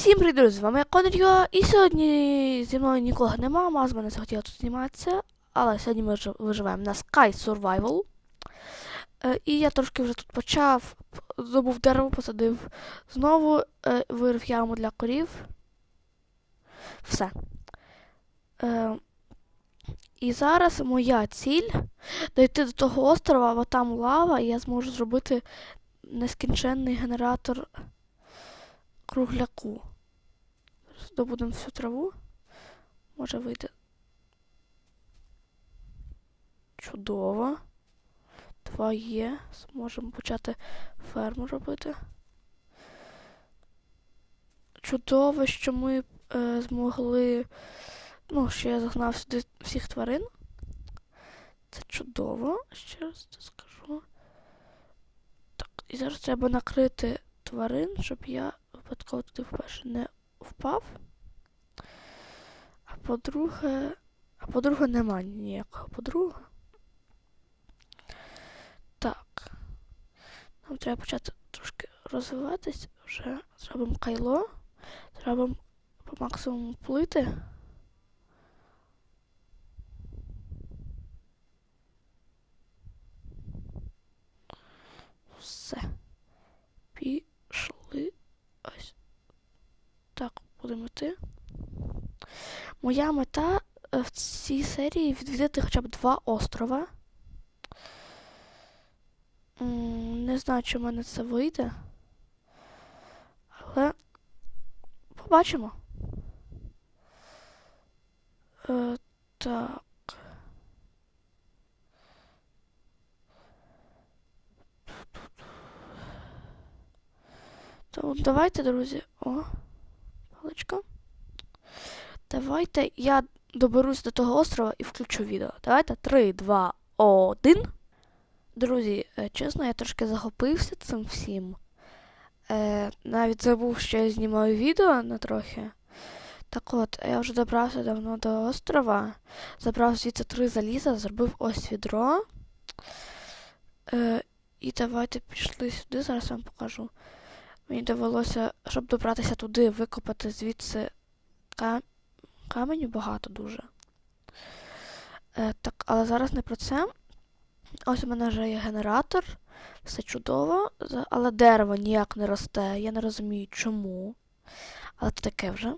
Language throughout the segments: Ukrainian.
Всім привіт, друзі, з вами Конріо, і сьогодні зі мною нікого нема, мазма не захотіла тут зніматися, але сьогодні ми виживаємо на Sky Survival. Е, і я трошки вже тут почав, здобув дерево, посадив знову, е, вирив яму для корів. Все. Е, і зараз моя ціль дойти до того острова, бо там лава, і я зможу зробити нескінченний генератор кругляку. Здобудемо всю траву. Може вийде. Чудово. Два є. Зможемо почати ферму робити. Чудово, що ми е, змогли. Ну, що я загнав сюди всіх тварин. Це чудово, ще раз це скажу. Так, і зараз треба накрити тварин, щоб я випадково туди вперше не впав. А по-друге. А по-друге, нема ніякого подруга. Так. Нам треба почати трошки розвиватись. Вже зробимо кайло. Зробимо по максимуму плити. Все. Пішли. Ось. Так, будемо йти. Моя мета е, в цій серії відвідати хоча б два острова. Не знаю, чи в мене це вийде. Але побачимо. Е, так. То давайте, друзі. О, паличка. Давайте я доберусь до того острова і включу відео. Давайте 3, 2, 1. Друзі, е, чесно, я трошки захопився цим всім. Е, навіть забув, що я знімаю відео на трохи. Так от, я вже добрався давно до острова. Забрав звідси три заліза, зробив ось відро. Е, і давайте пішли сюди, зараз вам покажу. Мені довелося, щоб добратися туди, викопати звідси ка- каменю багато дуже. Е, так, але зараз не про це. Ось у мене вже є генератор. Все чудово, але дерево ніяк не росте. Я не розумію чому. Але це таке вже.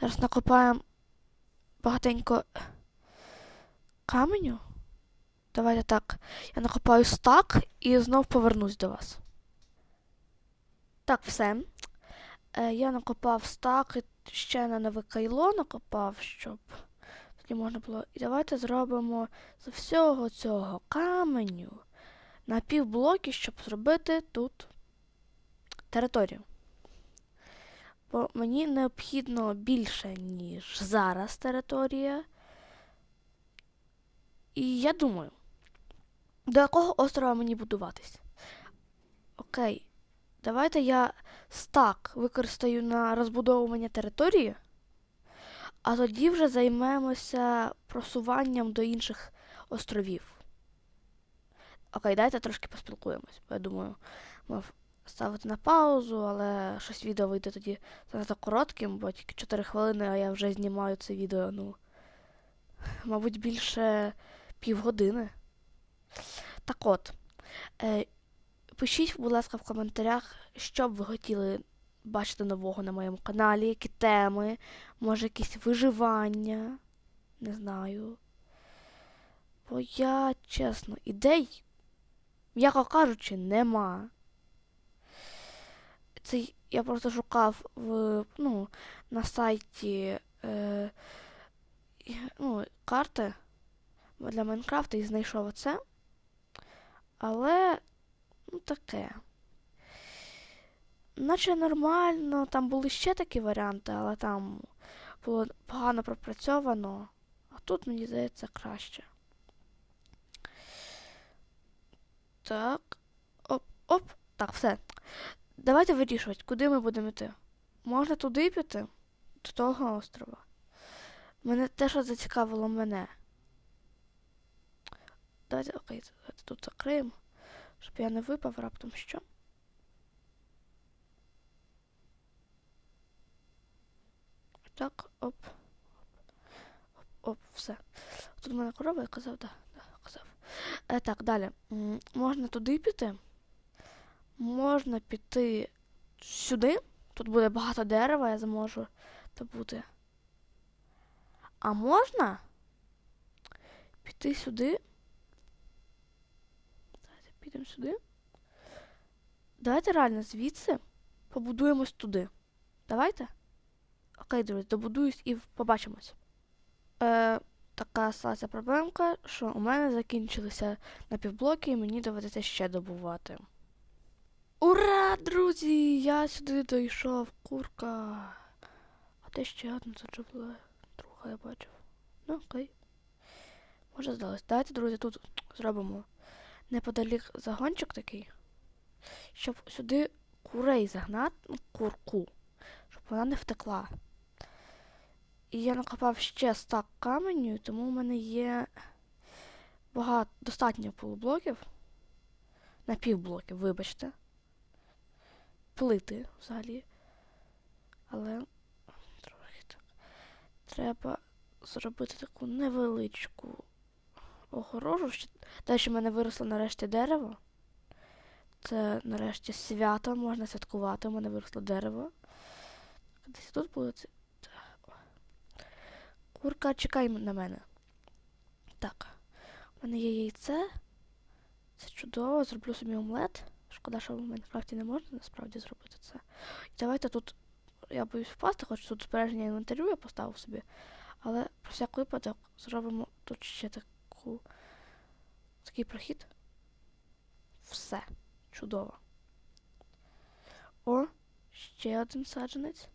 Зараз накопаємо багатенько каменю. Давайте так. Я накопаю стак і знов повернусь до вас. Так, все. Е, я накопав стак і ще на нове кайло накопав, щоб тоді можна було. І давайте зробимо з всього цього каменю на півблоки, щоб зробити тут територію. Бо мені необхідно більше, ніж зараз територія. І я думаю, до якого острова мені будуватись? Окей, давайте я стак використаю на розбудовування території, а тоді вже займемося просуванням до інших островів. Окей, дайте трошки поспілкуємось. бо Я думаю, мав ставити на паузу, але щось відео вийде тоді занадто коротким, бо тільки 4 хвилини, а я вже знімаю це відео, ну. Мабуть, більше півгодини. Так от. Е, пишіть, будь ласка, в коментарях, що б ви хотіли бачити нового на моєму каналі, які теми, може якісь виживання. Не знаю. Бо я, чесно, ідей, м'яко кажучи, нема. Це я просто шукав в, ну, на сайті е, ну, карти для Майнкрафта і знайшов оце. Але, ну, таке. Наче нормально, там були ще такі варіанти, але там було погано пропрацьовано. А тут, мені здається, краще. Так. Оп, оп. Так, все. Давайте вирішувати, куди ми будемо йти. Можна туди піти, до того острова. Мене те, що зацікавило мене. Давайте, окей, давайте тут закриємо, щоб я не випав раптом що. Так, оп. Оп, оп, все. Тут у мене корова, я казав, да, да, казав. Е, так, далі. М, Можна туди піти. Можна піти сюди. Тут буде багато дерева, я зможу добути. А можна піти сюди. Підемо сюди. Давайте реально звідси побудуємось туди. Давайте? Окей, друзі, добудуюсь і побачимось. Е, така сталася проблемка, що у мене закінчилися напівблоки, і мені доведеться ще добувати. Ура, друзі! Я сюди дійшов, курка. А де ще одна була? Друга я бачив. Ну, окей. Може здалось. Давайте, друзі, тут зробимо неподалік загончик такий, щоб сюди курей загнати, ну, курку, щоб вона не втекла. І я накопав ще стак каменю, тому в мене є багато, достатньо полублоків. Напівблоків, вибачте. Плити взагалі. Але трохи так. Треба зробити таку невеличку огорожу. Далі в мене виросло нарешті дерево. Це нарешті свято, можна святкувати. У мене виросло дерево. Десь тут було це. Курка, чекай на мене. Так. У мене є яйце. Це чудово, зроблю собі омлет. Шкода, що в Майнкрафті не можна насправді зробити це. І давайте тут. Я боюсь впасти, хоч тут збереження інвентарю я поставив собі. Але про всяк випадок зробимо тут ще таку. Такий прохід. Все. Чудово. О, ще один саджанець.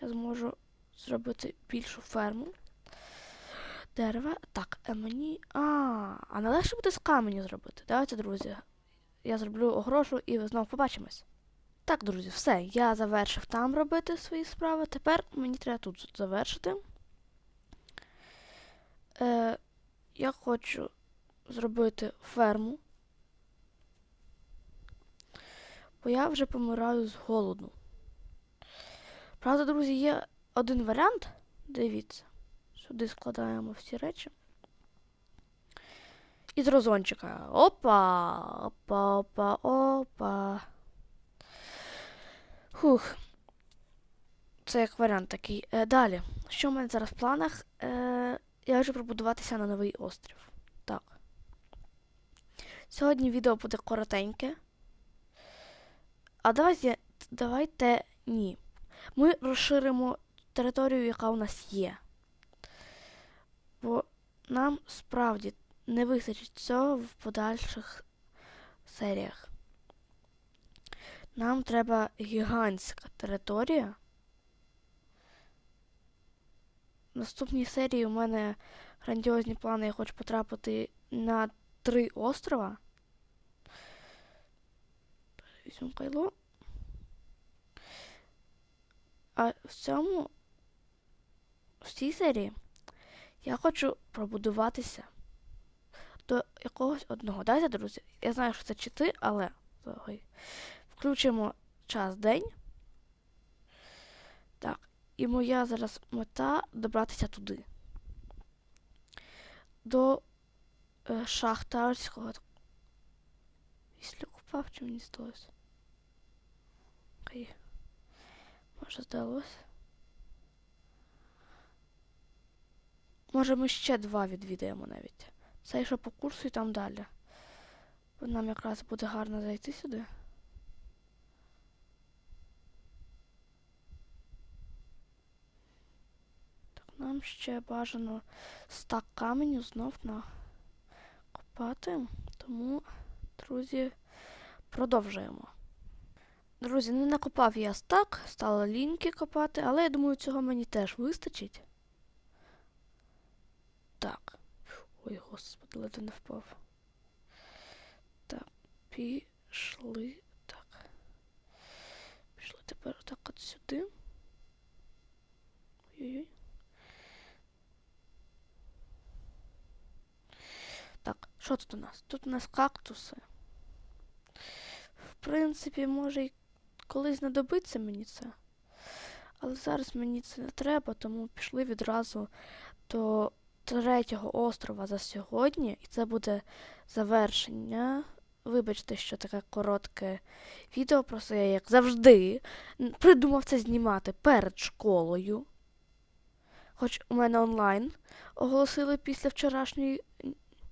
Я зможу зробити більшу ферму. Дерева. Так, а мені. А, а не легше буде з каменю зробити. Давайте, друзі. Я зроблю огрошу і знову побачимось. Так, друзі, все. Я завершив там робити свої справи. Тепер мені треба тут завершити. Е, я хочу зробити ферму. Бо я вже помираю з голоду. Правда, друзі, є один варіант. Дивіться. Сюди складаємо всі речі. І з розончика. Опа! Опа, опа, опа. Хух. Це як варіант такий. Е, далі. Що в мене зараз в планах? Я хочу пробудуватися на новий острів. Так. Сьогодні відео буде коротеньке. А давайте, давайте ні. Ми розширимо територію, яка у нас є. Бо нам справді не вистачить цього в подальших серіях. Нам треба гігантська територія. Наступній серії у мене грандіозні плани. Я хочу потрапити на три острова. Візьму кайло. А в цьому в цій серії я хочу пробудуватися до якогось одного. Дайте, друзі. Я знаю, що це чити, але включимо час день. Так. І моя зараз мета добратися туди. До е, шахтарського. Віслюк впав, чи мені здалося? Окей. Може здалося. Може ми ще два відвідаємо навіть. Це що по курсу і там далі. Нам якраз буде гарно зайти сюди. Так, нам ще бажано стак каменю знов накопати. Тому, друзі, продовжуємо. Друзі, не накопав я стак, стало ліньки копати, але я думаю, цього мені теж вистачить. Так. Ой, господи, ледве не впав. Так. Пішли тепер отак от сюди. Ой-ой-ой. Так, що тут у нас? Тут у нас кактуси. В принципі, може й колись знадобиться мені це. Але зараз мені це не треба, тому пішли відразу до третього острова за сьогодні, і це буде завершення. Вибачте, що таке коротке відео, просто я, як завжди, придумав це знімати перед школою. Хоч у мене онлайн оголосили після вчорашньої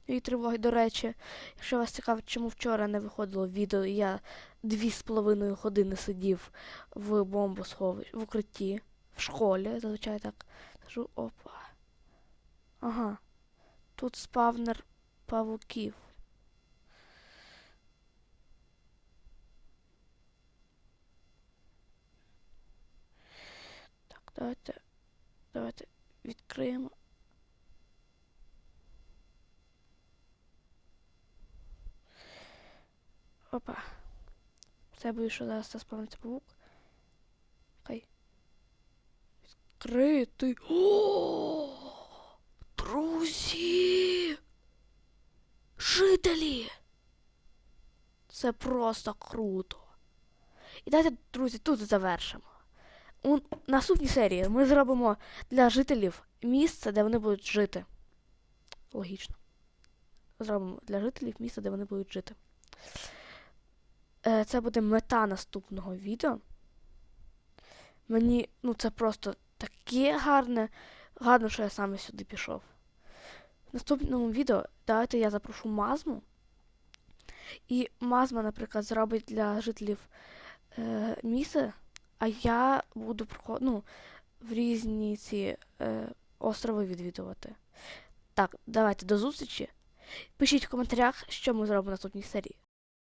і тривоги. До речі, якщо вас цікавить, чому вчора не виходило відео, я дві з половиною години сидів в бомбосховищі, в укритті, в школі, зазвичай так кажу, опа. Ага. Тут спавнер павуків. Так, давайте. Давайте відкриємо. Опа. Це буде, що зараз це спавниться павук. Окей. Відкрити. О! Друзі! Жителі! Це просто круто. І давайте, друзі, тут завершимо. У наступній серії ми зробимо для жителів місце, де вони будуть жити. Логічно. Зробимо для жителів місце, де вони будуть жити. Е, Це буде мета наступного відео. Мені, ну, це просто таке гарне. Гарно, що я саме сюди пішов. В наступному відео давайте я запрошу Мазму. І Мазма, наприклад, зробить для жителів е, місце, а я буду ну, в різні ці е, острови відвідувати. Так, давайте до зустрічі. Пишіть в коментарях, що ми зробимо в наступній серії.